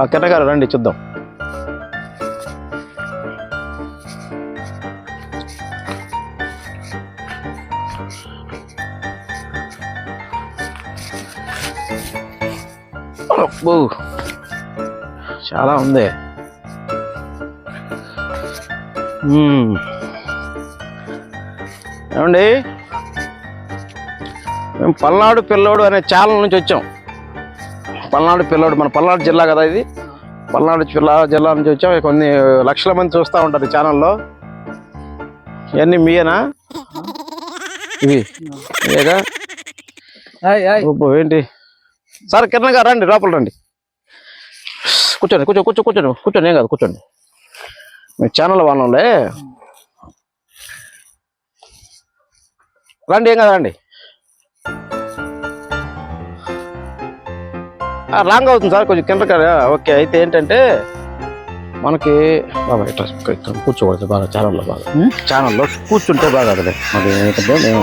ఆ కిరణ్ గారు రండి చూద్దాం. అబ్బో. చాలా ఉంది. ఏమండి? మేము పల్నాడు పిల్లోడు అనే ఛానల్ నుంచి వచ్చాం. పల్నాడు పిల్లోడు మన పల్నాడు జిల్లా కదా ఇది. పల్నాడు జిల్లా జిల్లా నుంచి వచ్చాం. కొన్ని లక్షల మంది చూస్తూ ఉంటారు ఛానల్లో. ఇవన్నీ మీయేనా? ఇవి. ఇవేగా? ఏంటి? సార్ కిరణ్ గారు రండి లోపల రండి. కూర్చోండి కూర్చో కూర్చో కూర్చోండి కూర్చోండి ఏం కాదు కూర్చోండి. మీ ఛానల్ వాళ్ళంలే. రండి ఏం కదా రండి. రాంగ్ అవుతుంది సార్ కొంచెం కింద కదా ఓకే అయితే ఏంటంటే మనకి బాబా ఇట్లా ఇక్కడ కూర్చోకూడదు బాగా ఛానల్లో బాగా. ఛానల్లో కూర్చుంటే బాగా అదే. మరి ఏంటంటే మేము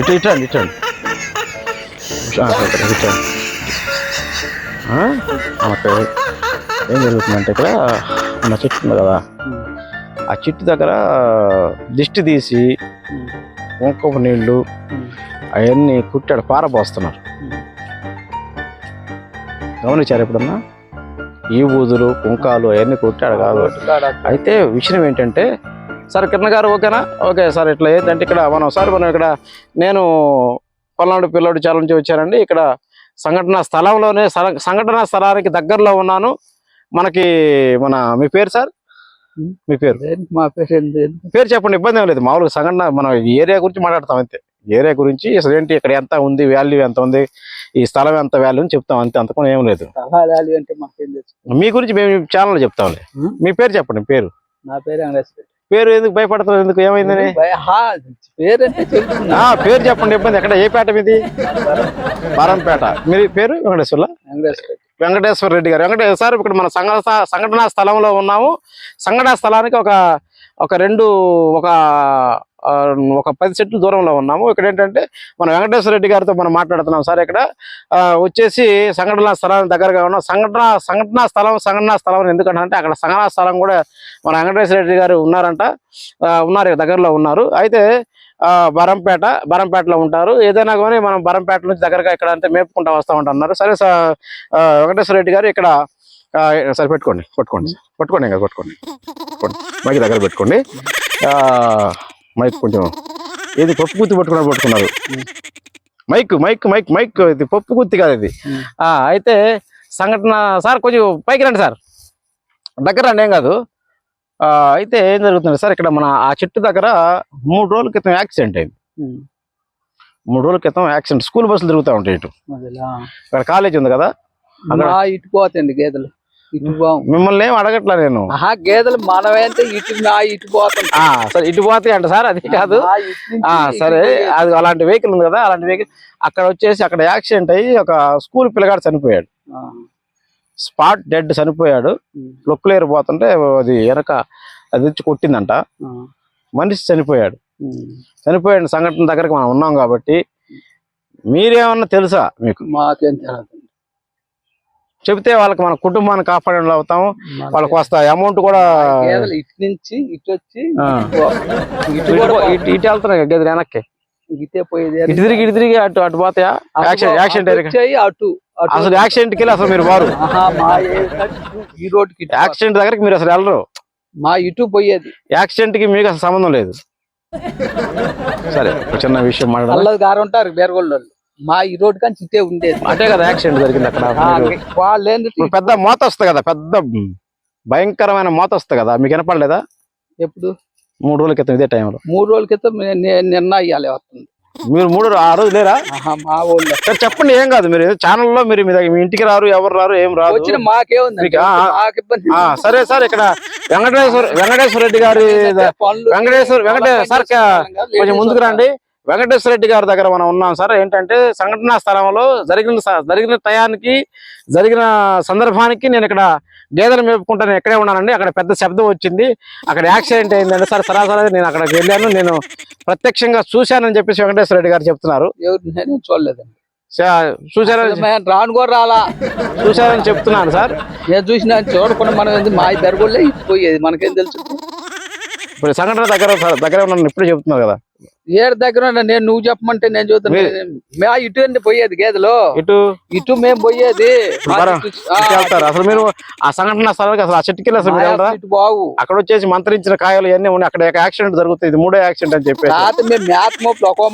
ఇటు ఇటు అండి ఇటు ఇటు మనకి ఏం జరుగుతుందంటే ఇక్కడ మన చెట్టు ఉంది కదా. ఆ చెట్టు దగ్గర దిష్టి తీసి కుంకుమ నీళ్ళు అవన్నీ కుట్టాడు పారబోస్తున్నారు గమనించారు ఎప్పుడన్నా? ఈ ఊదులు కుంకాలు అవన్నీ కుట్టాడు కాదు అయితే విషయం ఏంటంటే సార్ కిరణ్ గారు ఓకేనా? ఓకే సార్ ఇట్లా ఏంటంటే ఇక్కడ మనం సార్ మనం ఇక్కడ నేను పల్నాడు పిల్లోడు చాలా నుంచి వచ్చానండి. ఇక్కడ సంఘటన స్థలంలోనే స్థల- సంఘటన స్థలానికి దగ్గరలో ఉన్నాను. మనకి మన మీ పేరు సార్? మీ పేరు? మా పేరెంట్ పేరు చెప్పండి ఇబ్బంది ఏం లేదు. మామూలుగా సంఘటన మనం ఏరియా గురించి మాట్లాడతాం అంతే. ఏరియా గురించి అసలు ఏంటి? ఇక్కడ ఎంత ఉంది? వాల్యూ ఎంత ఉంది? ఈ స్థలం ఎంత వాల్యూ అని చెప్తాం. అంతే అంతకు ఏం లేదు. మీ గురించి మేము ఛానల్ చెప్తాంలే ఉం? మీ పేరు చెప్పండి పేరు. నా పేరు పేరు ఎందుకు భయపడుతున్నారు ఎందుకు? ఏమైందని? పేరు చెప్పండి ఇబ్బంది ఎక్కడ? ఏ పేట మీది? బారంపేట. మీ పేరు? వెంకటేశ్వర్ల? వెంకటేశ్వర వెంకటేశ్వర రెడ్డి గారు. వెంకటేశ్వర సార్ ఇక్కడ మన సంఘ సంఘటనా స్థలంలో ఉన్నాము. సంఘటనా స్థలానికి ఒక ఒక రెండు ఒక ఒక పది సెట్లు దూరంలో ఉన్నాము. ఇక్కడ ఏంటంటే మన వెంకటేశ్వర రెడ్డి గారితో మనం మాట్లాడుతున్నాం. సార్ ఇక్కడ వచ్చేసి సంఘటనా స్థలానికి దగ్గరగా ఉన్నాం. సంఘటన సంఘటనా స్థలం సంఘటనా స్థలం ఎందుకంటే అక్కడ సంఘటనా స్థలం కూడా మన వెంకటేశ్వర రెడ్డి గారు ఉన్నారంట. ఉన్నారు ఇక్కడ దగ్గరలో ఉన్నారు. అయితే బరంపేట బరంపేటలో ఉంటారు. ఏదైనా కానీ మనం బరంపేట నుంచి దగ్గరగా ఇక్కడ అంటే మేపుకుంటా వస్తా ఉంటున్నారు సరే సార్ వెంకటేశ్వర రెడ్డి గారు ఇక్కడ సరే పెట్టుకోండి పట్టుకోండి పట్టుకోండి ఇంకా పట్టుకోండి. మైకి దగ్గర పెట్టుకోండి. మైక్ కొంచెం. ఏది పప్పు గుత్తి పట్టుకున్నారు పట్టుకున్నారు. Mike mike mike mike. ఇది పప్పు గుత్తి కాదు ఇది. అయితే సంఘటన సార్ కొంచెం పైకి రండి సార్. దగ్గర రండి ఏం కాదు. అయితే ఏం జరుగుతుంది సార్ ఇక్కడ మన ఆ చెట్టు దగ్గర మూడు రోజుల క్రితం యాక్సిడెంట్ అయింది. మూడు రోజుల క్రితం యాక్సిడెంట్. స్కూల్ బస్సులు తిరుగుతూ ఉంటాయి ఇటు. ఇక్కడ కాలేజ్ ఉంది కదా. ఇటు పోతండి గేదెలు. మిమ్మల్ని ఏం అడగట్లా నేను? గేదెలు మనమే అంటే ఇటు ఇటు పోతాం. సరే ఇటు పోతాయి అంట సార్ అది కాదు. సరే. అది అలాంటి వెహికల్ ఉంది కదా అలాంటి వెహికల్ అక్కడ వచ్చేసి అక్కడ యాక్సిడెంట్ అయ్యి ఒక స్కూల్ పిల్లగాడు చనిపోయాడు. స్పాట్ డెడ్ చనిపోయాడు. లొక్కులేరు పోతుంటే అది వెనక అది వచ్చి కొట్టిందంట. మనిషి చనిపోయాడు. ఉం. చనిపోయిన సంఘటన దగ్గరకు మనం ఉన్నాం కాబట్టి మీరేమన్నా తెలుసా మీకు? మాకేం తెలియదు చెబితే వాళ్ళకి మన కుటుంబాన్ని కాపాడడం అవుతాము వాళ్ళకి వస్తా అమౌంట్ కూడా ఇటు నుంచి ఇటు వచ్చి. ఇటు. ఇటు వెళ్తున్నాయి గది వెనక్కి. ఇటే పోయేది ఇటు తిరిగి ఇటు తిరిగి అటు అటు పోతాయా? యాక్సిడెంట్ అటు అసలు యాక్సిడెంట్కి అసలు మీరు వారు. ఈ ఇటు యాక్సిడెంట్ దగ్గరికి మీరు అసలు వెళ్ళరు. మా ఇటు పోయేది. యాక్సిడెంట్కి మీకు అసలు సంబంధం లేదు. సరే చిన్న విషయం మాట్లాడాలి గారు ఉంటారు బేరగొళ్ళు మా ఈ రోడ్డు కానీ ఇటే ఉండేది. అంటే కదా యాక్సిడెంట్ జరిగింది అక్కడ. వాళ్ళు ఏంటంటే ఇప్పుడు పెద్ద మోత వస్తుంది కదా పెద్ద భయంకరమైన మోత వస్తుంది కదా మీకు వినపడలేదా? ఎప్పుడు? మూడు రోజుల క్రితం ఇదే టైంలో మూడు రోజుల క్రితం నే- నిన్న ఇవ్వాలి వస్తుంది. మీరు మూడు రో- ఆ రోజు లేరా? ఆహా, మా ఊళ్ళో. సరే చెప్పండి ఏం కాదు మీరు ఛానల్లో మీరు మీ దగ్గర- మీ ఇంటికి రారు ఎవరు రారు ఏం రాదు వచ్చిన మాకేముంది మీకు, ఆ, ఆ. మాకు ఇబ్బంది ఆ, సరే సార్ ఇక్కడ వెంకటేశ్వర వెంకటేశ్వర రెడ్డి గారి పనులు- వెంకటేశ్వర వెంకటే సార్ క- కొంచెం ముందుకు రండి. వెంకటేశ్వర రెడ్డి గారి దగ్గర మనం ఉన్నాం సార్. ఏంటంటే సంఘటనా స్థలంలో జరిగిన జరిగిన టయానికి జరిగిన సందర్భానికి నేను ఇక్కడ గేదెలు మేపుకుంటాను ఎక్కడే ఉన్నానండి. అక్కడ పెద్ద శబ్దం వచ్చింది. అక్కడ యాక్సిడెంట్ అయిందండి సార్. సరాసరి నేను అక్కడికి వెళ్ళాను. నేను ప్రత్యక్షంగా చూశానని చెప్పేసి వెంకటేశ్వర రెడ్డి గారు చెప్తున్నారు. నేనే చూడలేదండి. చా- చూశారని అసలు మేము రాను కూడా రాలా. చెప్తున్నాను సార్. నేను చూసిన చూడకుండా మనం మా బెరగోళ్ళే పోయేది. మనకేం తెలుసు? ఇప్పుడు సంఘటన దగ్గర దగ్గర ఉన్నాను ఇప్పుడే చెప్తున్నారు కదా. ఏడు దగ్గర నేను నువ్వు చెప్పమంటే నేను చూద్దాను. మా ఇటు అండి పోయేది గేదెలో? ఇటు? ఇటు మేము పోయేది. అసలు మీరు ఆ సంఘటన స్థలానికి అసలు ఆ చెట్టుకి బావు అక్కడ వచ్చేసి మంత్రించిన కాయలు ఇవన్నీ ఉన్నాయి. అక్కడ యాక్సిడెంట్ జరుగుతుంది. ఇది మూడో యాక్సిడెంట్ అని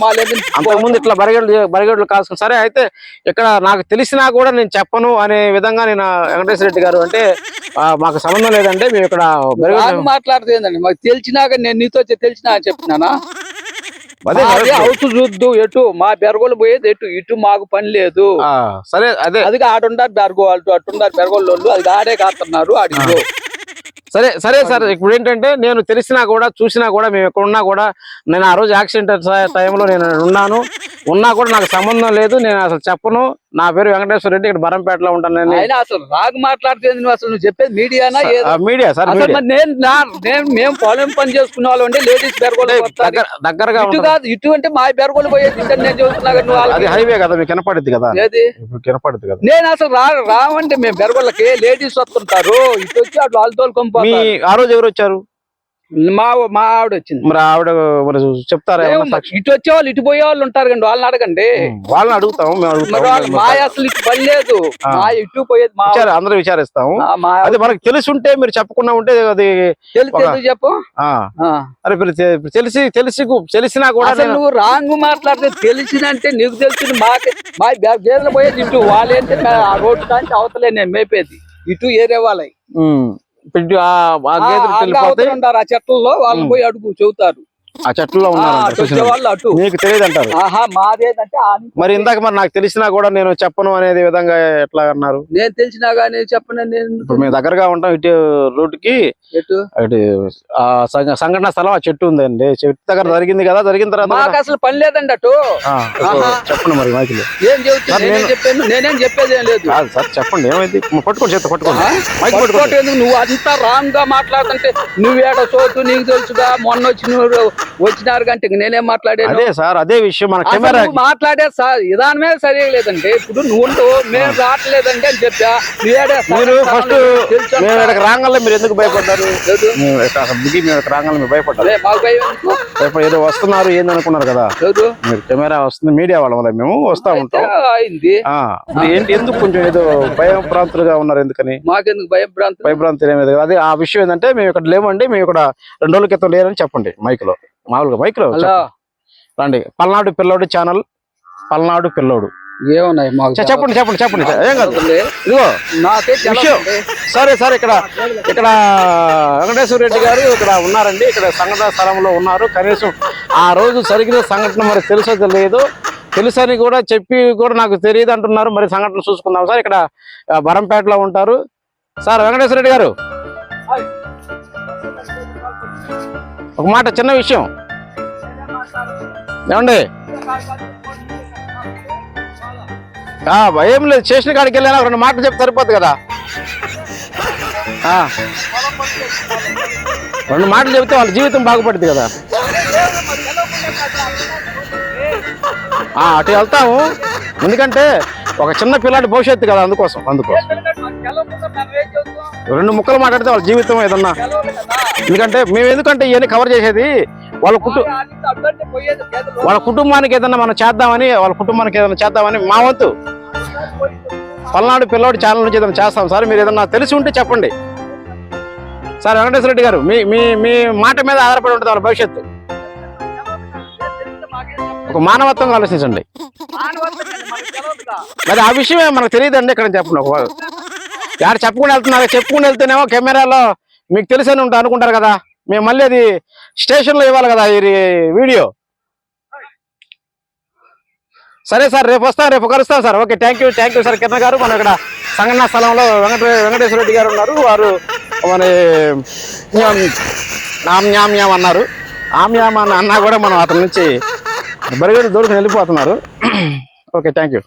మాలేదు అంతకుముందు ఇట్లా బరిగడ్లు బరిగడ్లు కాసుకుని సరే అయితే ఇక్కడ నాకు తెలిసినా కూడా నేను చెప్పను అనే విధంగా నేను వెంకటేశ్వర రెడ్డి గారు అంటే మాకు సంబంధం లేదంటే మేము ఇక్కడ మాట్లాడుతుందండి మాకు తెలిసినాక నేను నీతో తెలిసినా చెప్తున్నానా అదే హౌస్ చూద్దు ఎటు? మా బెరగోళ్ళు పోయేది ఎటు? ఇటు మాకు పని లేదు. సరే అదే. అది ఆడుండారు బెరగో అటు అట్టున్నారు బెరగోళ్ళు అది ఆడే కాస్తున్నారు అడిగో సరే సరే సార్ ఇప్పుడు ఏంటంటే నేను తెలిసినా కూడా చూసినా కూడా మేము ఎక్కడ ఉన్నా కూడా నేను ఆ రోజు యాక్సిడెంట్ టైంలో నేను ఉన్నాను. ఉన్నా కూడా నాకు సంబంధం లేదు నేను అసలు చెప్పను. నా పేరు వెంకటేశ్వర రెడ్డి ఇక్కడ బరంపేటలో ఉంటాను నేను. అసలు రాగు మాట్లాడుతుంది నువ్వు? అసలు నువ్వు చెప్పేది మీడియానా మీడియా సార్ నేను నేను మేము పొలం పని చేసుకునే వాళ్ళు లేడీస్ బెరగోళ్ళు దగ్గరగా ఇటు కాదు ఇటు అంటే మా బెరగోళ్ళు పోయేది నేను చూస్తున్నా అది. హైవే కదా మీకు వినపడుద్ది కదా? ఏది? కదా? నేను అసలు రా రావంటే మేము బెరగోళ్ళకి లేడీస్ వస్తుంటారు. ఇటు వచ్చి అటు వాళ్ళు మీ తోలుకొని ఆ రోజు ఎవరు వచ్చారు? మా మా ఆవిడ వచ్చింది. మరి ఆవిడ మరి చెప్తారా? ఇటు వచ్చే వాళ్ళు ఇటు పోయే వాళ్ళు ఉంటారు కండి వాళ్ళని అడగండి. వాళ్ళని అడుగుతాం మరి వాళ్ళు మా అసలు ఇటు పని లేదు. మా ఇటు పోయేది మా అందరూ మా అది మనకు తెలిసి ఉంటే మీరు చెప్పకుండా ఉంటే అది తెలుసు చెప్పు. అరే తెలిసి తెలిసి తెలిసినా కూడా నువ్వు రాంగ్ మాట్లాడితే తెలిసిందంటే నీకు తెలిసింది మాకే మా గేదెలు పోయేది ఇటు. వాళ్ళేంటే ఆ రోడ్డు అవతలే నేను మేపేది. ఇటు ఏరే వాళ్ళవి ఆ గేదెలు ఉంటారు ఆ చెట్లలో వాళ్ళు పోయి అడుగు చెబుతారు. ఆ చెట్లలో ఉన్నారు మీకు తెలియదు అంటారు మరి ఇందాక మరి నాకు తెలిసినా కూడా నేను చెప్పను అనేది విధంగా ఎట్లా అన్నారు? నేను తెలిసినా గానీ చెప్పను నేను ఇప్పుడు మేము దగ్గరగా ఉంటాం ఇటు రూట్కి ఇటు ఆ సంఘటన స్థలం ఆ చెట్టు ఉందండి. చెట్టు దగ్గర జరిగింది కదా జరిగిన తర్వాత మాకు అసలు పని లేదండి అటు. చెప్పండి మరి మైకిల్. ఏం నేనేం చెప్పేది ఏం లేదు. కాదు సార్ చెప్పండి. ఏమైంది? పట్టుకోండి చేత పట్టుకోండి? మైక్? నువ్వు అంతా రాంగ్గా మాట్లాడుతుంటే నువ్వేడ చోటు నీకు తెలుసుగా మొన్న వచ్చి నువ్వు వచ్చినారు గంటే నేనేం మాట్లాడాను? అదే సార్ అదే విషయం మన కెమెరా మాట్లాడే స- విధానమే సరిలేదండి ఇప్పుడు నువ్వు మేము రావట్లేదండి అని చెప్పా. మీరు ఫస్ట్? మేము ఇక్కడికి రాగానే మీరు ఎందుకు భయపడ్డారు? లేదు. మేము ఇక్కడ అసలు దిగి మేము ఇక్కడ రాగానే మీరు భయపడ్డారు. ఏదో వస్తున్నారు ఏంది అనుకున్నారు కదా. మీరు కెమెరా వస్తుంది మీడియా వాళ్ళ వల్ల మేము వస్తా ఉంటాం. ఏంటి ఎందుకు కొంచెం ఏదో భయం భ్రాంతులుగా ఉన్నారు ఎందుకని? మాకెందుకు భయం భ్రాంతి భయభ్రాంతి ఏమీ లేదు. అదే ఆ విషయం ఏంటంటే మేము ఇక్కడ లేమండి మేము ఇక్కడ రెండు రోజుల క్రితం లేరని చెప్పండి మైక్లో మామూలుగా మైక్లో. రండి. పల్నాడు పిల్లోడు ఛానల్ పల్నాడు పిల్లోడు. ఏమున్నాయి చెప్పండి చెప్పండి చెప్పండి. ఏం కాదు. ఇదిగో. విషయం. సరే సార్ ఇక్కడ ఇక్కడ వెంకటేశ్వర రెడ్డి గారు ఇక్కడ ఉన్నారండి. ఇక్కడ సంఘటన స్థలంలో ఉన్నారు. కనీసం ఆ రోజు జరిగిన సంఘటన మరి తెలుసో తెలియదు. తెలుసని కూడా చెప్పి కూడా నాకు తెలియదు అంటున్నారు. మరి సంఘటన చూసుకుందాం సార్. ఇక్కడ బరంపేటలో ఉంటారు. సార్ వెంకటేశ్వర రెడ్డి గారు. ఒక మాట చిన్న విషయం. ఏమండి? ఏం లేదు. స్టేషన్ కాడికి వెళ్ళినా రెండు మాటలు చెప్తే సరిపోద్ది కదా. రెండు మాటలు చెబితే వాళ్ళ జీవితం బాగుపడుతుంది కదా. అటు వెళ్తాము. ఎందుకంటే ఒక చిన్న పిల్లాడి భవిష్యత్తు కదా అందుకోసం అందుకోసం రెండు ముక్కలు మాట్లాడితే వాళ్ళ జీవితం ఏదన్నా ఎందుకంటే మేము ఎందుకంటే ఇవన్నీ కవర్ చేసేది? వాళ్ళ కుటుంబ వాళ్ళ కుటుంబానికి ఏదన్నా మనం చేద్దామని వాళ్ళ కుటుంబానికి ఏదైనా చేద్దామని మా వంతు. పల్నాడు పిల్లోడి ఛానల్ నుంచి ఏదైనా చేస్తాం. సార్ మీరు ఏదన్నా తెలిసి ఉంటే చెప్పండి. సార్ వెంకటేశ్వర రెడ్డి గారు మీ మీ మీ మాట మీద ఆధారపడి ఉంటుంది వాళ్ళ భవిష్యత్తు. ఒక మానవత్వంగా ఆలోచించండి. మరి ఆ విషయమే మనకు తెలియదండి ఇక్కడ చెప్పండి. ఒక యారు చెప్పుకుని వెళ్తున్నారు చెప్పుకుని వెళ్తేనేమో కెమెరాలో మీకు తెలిసని ఉంటా అనుకుంటారు కదా. మేము మళ్ళీ అది స్టేషన్లో ఇవ్వాలి కదా ఈ వీడియో. సరే సార్ రేపు వస్తాను రేపు కలుస్తాను sir. Okay thank you thank you sir. Kiran గారు మన ఇక్కడ సంఘటన స్థలంలో వెంకట వెంకటేశ్వర రెడ్డి గారు ఉన్నారు. వారు మరి న్యామ్ నామ్ న్యామ్ న్యామ్ అన్నారు. ఆమ్యామ్ అన్న అన్నా కూడా మనం అతని నుంచి బరిగడి దూరం వెళ్ళిపోతున్నారు. Okay thank you